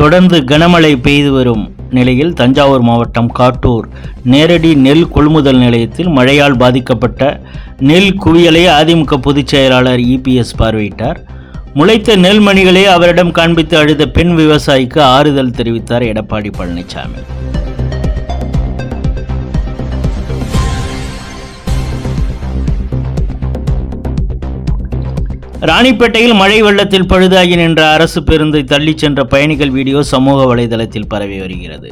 தொடர்ந்து கனமழை பெய்து வரும் நிலையில் தஞ்சாவூர் மாவட்டம் காட்டூர் நேரடி நெல் கொள்முதல் நிலையத்தில் மழையால் பாதிக்கப்பட்ட நெல் குவியலை அதிமுக பொதுச் செயலாளர் இபிஎஸ் பார்வையிட்டார். முளைத்த நெல் மணிகளை அவரிடம் காண்பித்து அழுத பெண் விவசாயிக்கு ஆறுதல் தெரிவித்தார் எடப்பாடி பழனிசாமி. ராணிப்பேட்டையில் மழை வெள்ளத்தில் பழுதாகி நின்ற அரசு பேருந்தை தள்ளிச் சென்ற பயணிகள் வீடியோ சமூக வலைதளத்தில் பரவி வருகிறது.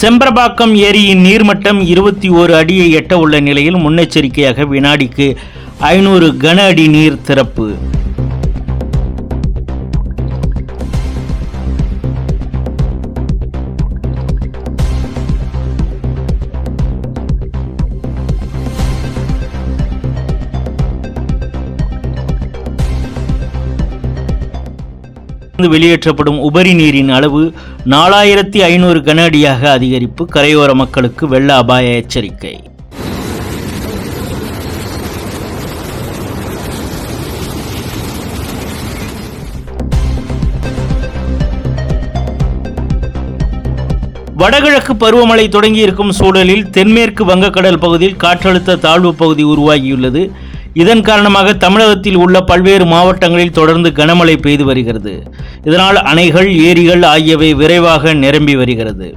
செம்பரபாக்கம் ஏரியின் நீர்மட்டம் இருபத்தி ஓரு அடியை எட்ட உள்ள நிலையில் முன்னெச்சரிக்கையாக வினாடிக்கு ஐநூறு கன அடி நீர் திறப்பு. இருந்து வெளியேற்றப்படும் உபரி நீரின் அளவு நாலாயிரத்தி ஐநூறு கன அடியாக அதிகரிப்பு. கரையோர மக்களுக்கு வெள்ள அபாய எச்சரிக்கை. வடகிழக்கு பருவமழை தொடங்கியிருக்கும் சூழலில் தென்மேற்கு வங்கக்கடல் பகுதியில் காற்றழுத்த தாழ்வு பகுதி உருவாகியுள்ளது. இதன் காரணமாக தமிழகத்தில் உள்ள பல்வேறு மாவட்டங்களில் தொடர்ந்து கனமழை பெய்து வருகிறது. இதனால் அணைகள் ஏரிகள் ஆகியவை விரைவாக நிரம்பி வருகிறது.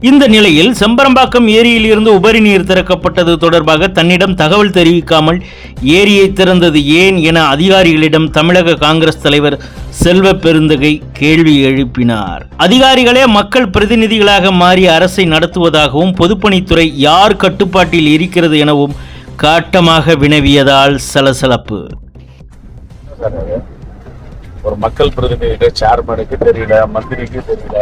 இந்த நிலையில் செம்பரம்பாக்கம் ஏரியில் இருந்து உபரி நீர் திறக்கப்பட்டது தொடர்பாக தன்னிடம் தகவல் தெரிவிக்காமல் ஏரியை திறந்தது ஏன் என அதிகாரிகளிடம் தமிழக காங்கிரஸ் தலைவர் செல்வ பெருந்தகை கேள்வி எழுப்பினார். அதிகாரிகளே மக்கள் பிரதிநிதிகளாக மாறி அரசை நடத்துவதாகவும் பொதுப்பணித்துறை யார் கட்டுப்பாட்டில் இருக்கிறது எனவும் காட்டமாக வினவியதால் சலசலப்பு. ஒரு மக்கள் பிரதிநிதிக்கு சேர்மனுக்கு தெரியல மந்திரிக்கு தெரியல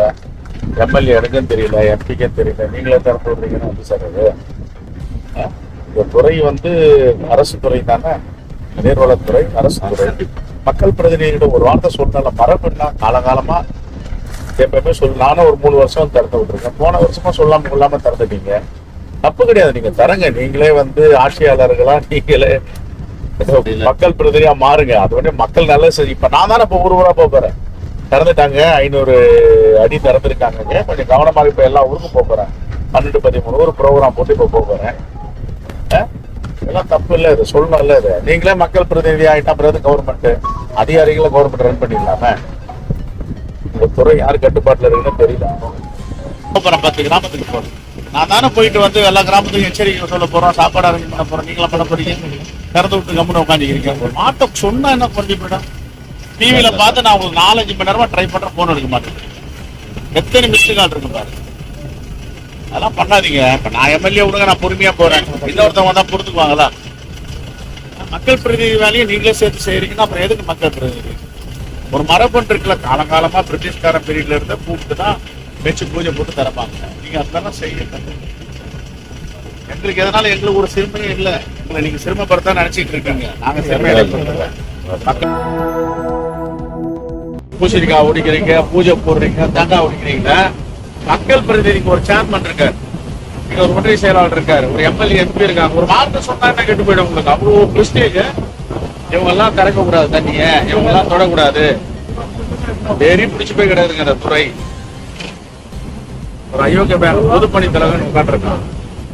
எம்எல்ஏனுக்கும் தெரியல எம்பிக்கும் தெரியல. நீங்களே திறந்து விடுறீங்கன்னு வந்து சார் அது இந்த துறை வந்து அரசு துறை தானே? நீர்வளத்துறை அரசு துறை. மக்கள் பிரதிநிதிகிட்ட ஒரு வார்த்தை சொன்னால மரபுன்னா காலகாலமா எப்பவுமே சொல்லு நானும் ஒரு மூணு வருஷம் திறந்து விட்டுருக்கேன். போன வருஷமா சொல்லாம கொள்ளாம திறந்துட்டீங்க தப்பு கிடையாது. நீங்க தரங்க. நீங்களே வந்து ஆட்சியாளர்களா நீங்களே மக்கள் பிரதிநிதியா மாறுங்க. அது வந்து மக்கள் நல்ல சரி இப்ப நான் தானே இப்ப ஊர் ஊரா போக போறேன். திறந்துட்டாங்க. ஐநூறு அடி திறந்துருக்காங்க. கொஞ்சம் கவனமாக இப்ப எல்லா ஊருக்கும் போக போறேன். பன்னெண்டு பதிமூணு ஊர் ப்ரோக்ராம் போட்டு இப்ப போக போறேன். அஹ்? இதெல்லாம் தப்பு இல்ல. இது சொல்லணும் இல்ல இது. நீங்களே மக்கள் பிரதிநிதி ஆயிட்டா பிறகு கவர்மெண்ட் அதிகாரிகளை கவர்மெண்ட் ரன் பண்ணிடலாமே? இந்த துறை யார் கட்டுப்பாட்டுல இருக்குன்னு தெரியல. போறேன். பத்து கிராமத்துக்கு போறேன் நான் தானே போயிட்டு வந்து எல்லா கிராமத்துக்கும் எச்சரிக்கை சொல்ல போறோம் சாப்பாடு அரேஞ்ச் பண்ண போறோம். நீங்களா பண்ண போறீங்க. திறந்து விட்டு கம்முன்னு உட்காந்துக்கிறீங்க ஒரு மாட்டை சொன்னா என்ன பண்ணி போயிடும்? டிவியில பார்த்து நான் உங்களுக்கு நாலஞ்சு மணி நேரமா ட்ரை பண்றேன் போன் எடுக்க மாட்டேன். எத்தனை மிஸ்டு கால் இருக்கு பாரு. அதெல்லாம் பண்ணாதீங்க. இப்ப நான் எம்எல்ஏ விடுங்க நான் பொறுமையா போறேன். இன்னொருத்தவங்க தான் பொறுத்துக்குவாங்களா? மக்கள் பிரதிநிதி வேலையை நீங்களே சேர்த்து செய்யறீங்கன்னா அப்புறம் எதுக்கு மக்கள் பிரதிநிதி? ஒரு மரபன் இருக்குல்ல. காலங்காலமா பிரிட்டிஷ்கார பீரியட்ல இருந்த கூப்பிட்டு தான் வச்சு பூஜை போட்டு தரப்பாங்க. நீங்க அதெல்லாம் செய்ய எங்களுக்கு எதனால எங்களுக்கு ஒரு சிறுமையும் இல்ல. உங்களை நீங்க சிறுமப்படுத்த நினைச்சிட்டு இருக்கீங்க. நாங்க சிறுமை பூசணிக்காய் ஒடிக்கிறீங்க பூஜை போடுறீங்க தேங்காய் ஒடிக்கிறீங்க. மக்கள் பிரதிநிதிக்கு ஒரு சேர்மன் இருக்காரு. இங்க ஒரு ஒன்றிய செயலாளர் இருக்காரு. ஒரு எம்எல்ஏ எம்பி இருக்காங்க. ஒரு வார்த்தை சொன்னா என்ன கெட்டு போயிடும் உங்களுக்கு? அவ்வளவு பிரஸ்டேஜ் இவங்க எல்லாம் திறக்க கூடாது தண்ணிய. இவங்க எல்லாம் தொடக்கூடாது. வெறி பிடிச்சு போய் கிடையாதுங்க அந்த துறை. ஒரு அயோக்கிய பேங்க் பொதுப்பணி தலைவர் உட்காந்துருக்கான்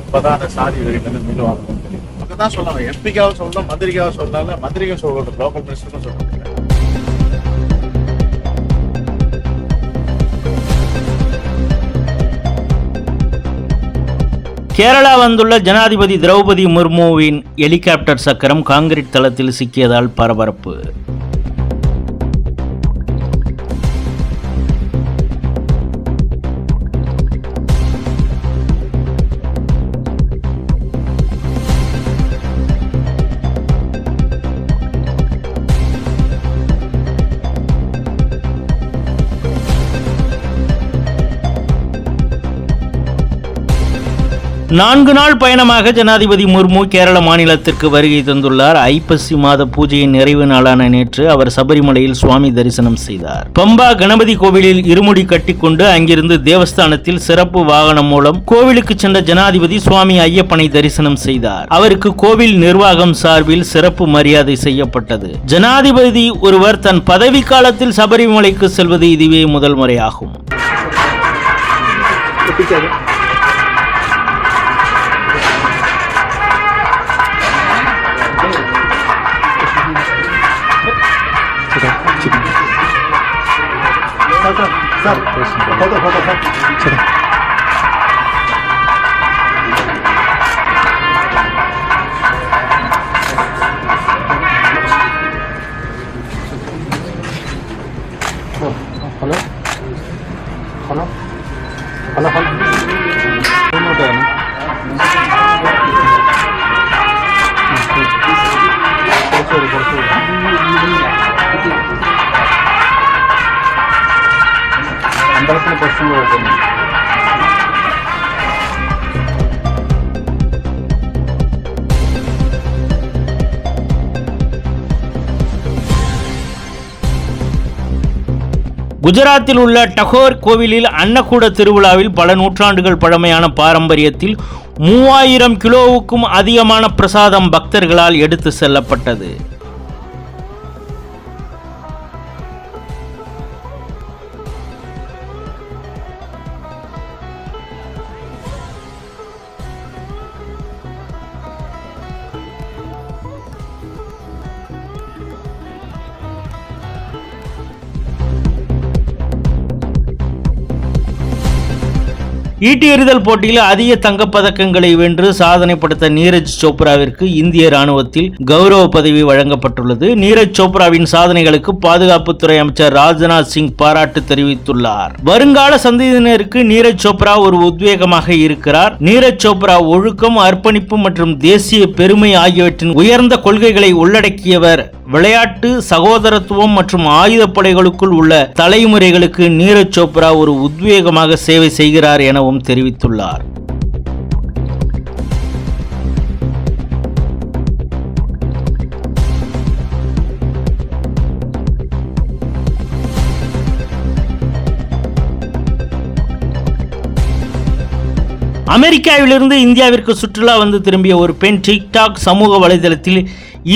இப்பதான் அந்த சாதி வெறியிலிருந்து மீண்டு வாங்கணும்னு தெரியும் நமக்கு தான் சொல்லணும் எம்பிக்காக சொல்லணும் மந்திரிக்காக சொல்லணும் லோக்கல் மினிஸ்டரும் சொல்லணும். கேரளா வந்துள்ள ஜனாதிபதி திரௌபதி முர்முவின் ஹெலிகாப்டர் சக்கரம் காங்கிரீட் தளத்தில் சிக்கியதால் பரபரப்பு. நான்கு நாள் பயணமாக ஜனாதிபதி முர்மு கேரள மாநிலத்திற்கு வருகை தந்துள்ளார். ஐப்பசி மாத பூஜையின் நிறைவு நாளான நேற்று அவர் சபரிமலையில் சுவாமி தரிசனம் செய்தார். பம்பா கணபதி கோவிலில் இருமுடி கட்டிக்கொண்டு அங்கிருந்து தேவஸ்தானத்தில் சிறப்பு வாகனம் மூலம் கோவிலுக்கு சென்ற ஜனாதிபதி சுவாமி ஐயப்பனை தரிசனம் செய்தார். அவருக்கு கோவில் நிர்வாகம் சார்பில் சிறப்பு மரியாதை செய்யப்பட்டது. ஜனாதிபதி ஒருவர் தன் பதவி காலத்தில் சபரிமலைக்கு செல்வது இதுவே முதல் முறையாகும். 好，好的，好的，好的，好的。哦，好了，好了。కలుపుకునే ప్రశ్నలు ఉంటుంది குஜராத்தில் உள்ள டகோர் கோவிலில் அன்னக்கூட திருவிழாவில் பல நூற்றாண்டுகள் பழமையான பாரம்பரியத்தில் மூவாயிரம் கிலோவுக்கும் அதிகமான பிரசாதம் பக்தர்களால் எடுத்து செல்லப்பட்டது. ஈட்டி எறிதல் போட்டியில் அதிக தங்கப்பதக்கங்களை வென்று சாதனை படைத்த நீரஜ் சோப்ராவிற்கு இந்திய ராணுவத்தில் கௌரவ பதவி வழங்கப்பட்டுள்ளது. நீரஜ் சோப்ராவின் சாதனைகளுக்கு பாதுகாப்புத்துறை அமைச்சர் ராஜ்நாத் சிங் பாராட்டு தெரிவித்துள்ளார். வருங்கால சந்ததியினருக்கு நீரஜ் சோப்ரா ஒரு உத்வேகமாக இருக்கிறார். நீரஜ் சோப்ரா ஒழுக்கம் அர்ப்பணிப்பு மற்றும் தேசிய பெருமை ஆகியவற்றின் உயர்ந்த கொள்கைகளை உள்ளடக்கியவர். விளையாட்டு சகோதரத்துவம் மற்றும் ஆயுதப்படைகளுக்குள் உள்ள தலைமுறைகளுக்கு நீரஜ் சோப்ரா ஒரு உத்வேகமாக சேவை செய்கிறார் எனவும் தெரிவித்துள்ளார். அமெரிக்காவிலிருந்து இந்தியாவிற்கு சுற்றுலா வந்து திரும்பிய ஒரு பெண் டிக்டாக் சமூக வலைதளத்தில்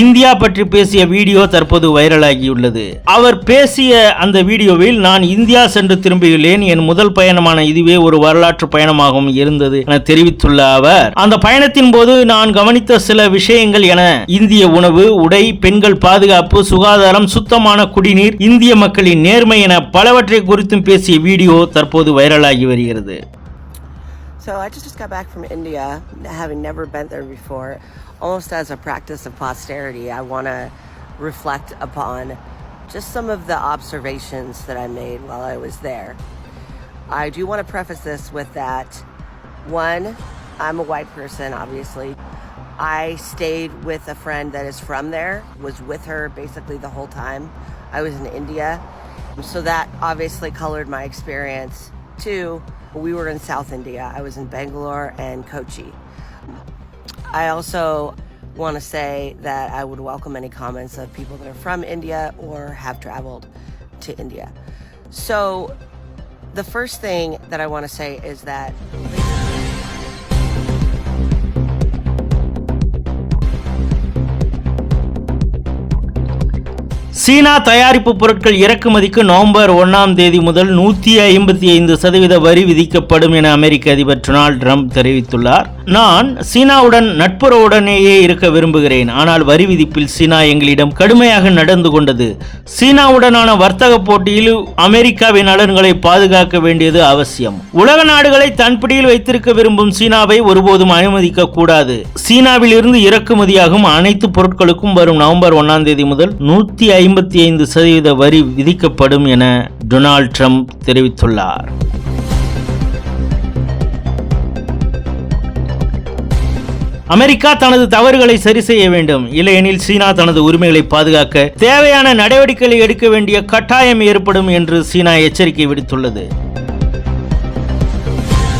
இந்தியா பற்றி பேசிய வீடியோ தற்போது வைரலாகியுள்ளது. அவர் பேசிய அந்த வீடியோவில் நான் இந்தியா சென்று திரும்பியுள்ளேன் என் முதல் பயணமான இதுவே ஒரு வரலாற்று பயணமாகவும் இருந்தது என தெரிவித்துள்ள அவர். அந்த பயணத்தின் போது நான் கவனித்த சில விஷயங்கள் என இந்திய உணவு உடை பெண்கள் பாதுகாப்பு சுகாதாரம் சுத்தமான குடிநீர் இந்திய மக்களின் நேர்மை என பலவற்றை குறித்தும் பேசிய வீடியோ தற்போது வைரலாகி வருகிறது. So I just, just got back from India, having never been there before. Almost as a practice of posterity, I want to reflect upon just some of the observations that I made while I was there. I do want to preface this with that one, I'm a white person, obviously. I stayed with a friend that is from there, was with her basically the whole time. I was in India. So that obviously colored my experience. Two, we were in South India. I was in Bangalore and Kochi. I also want to say that I would welcome any comments of people that are from India or have traveled to India. So, the first thing that I want to say is that சீனா தயாரிப்பு பொருட்கள் இறக்குமதிக்கு November ஒன்றாம் தேதி முதல் நூற்றி ஐம்பத்தி ஐந்து சதவீத வரி விதிக்கப்படும் என அமெரிக்க அதிபர் டொனால்டு ட்ரம்ப் தெரிவித்துள்ளார். நான் சீனாவுடன் நட்புறவுடனேயே இருக்க விரும்புகிறேன். ஆனால் வரி விதிப்பில் சீனா எங்களிடம் கடுமையாக நடந்து கொண்டது. சீனாவுடனான வர்த்தக போட்டியில் அமெரிக்காவின் நலன்களை பாதுகாக்க வேண்டியது அவசியம். உலக நாடுகளை தன் பிடியில் வைத்திருக்க விரும்பும் சீனாவை ஒருபோதும் அனுமதிக்க கூடாது. சீனாவில் இருந்து இறக்குமதியாகும் அனைத்து பொருட்களுக்கும் வரும் நவம்பர் ஒன்றாம் தேதி முதல் நூற்றி ஐம்பத்தி ஐந்து சதவீத வரி விதிக்கப்படும் என டொனால்ட் ட்ரம்ப் தெரிவித்துள்ளார். அமெரிக்கா தனது தவறுகளை சரி செய்ய வேண்டும். இல்லையெனில் சீனா தனது உரிமைகளை பாதுகாக்க தேவையான நடவடிக்கைகளை எடுக்க வேண்டிய கட்டாயம் ஏற்படும் என்று சீனா எச்சரிக்கை விடுத்துள்ளது.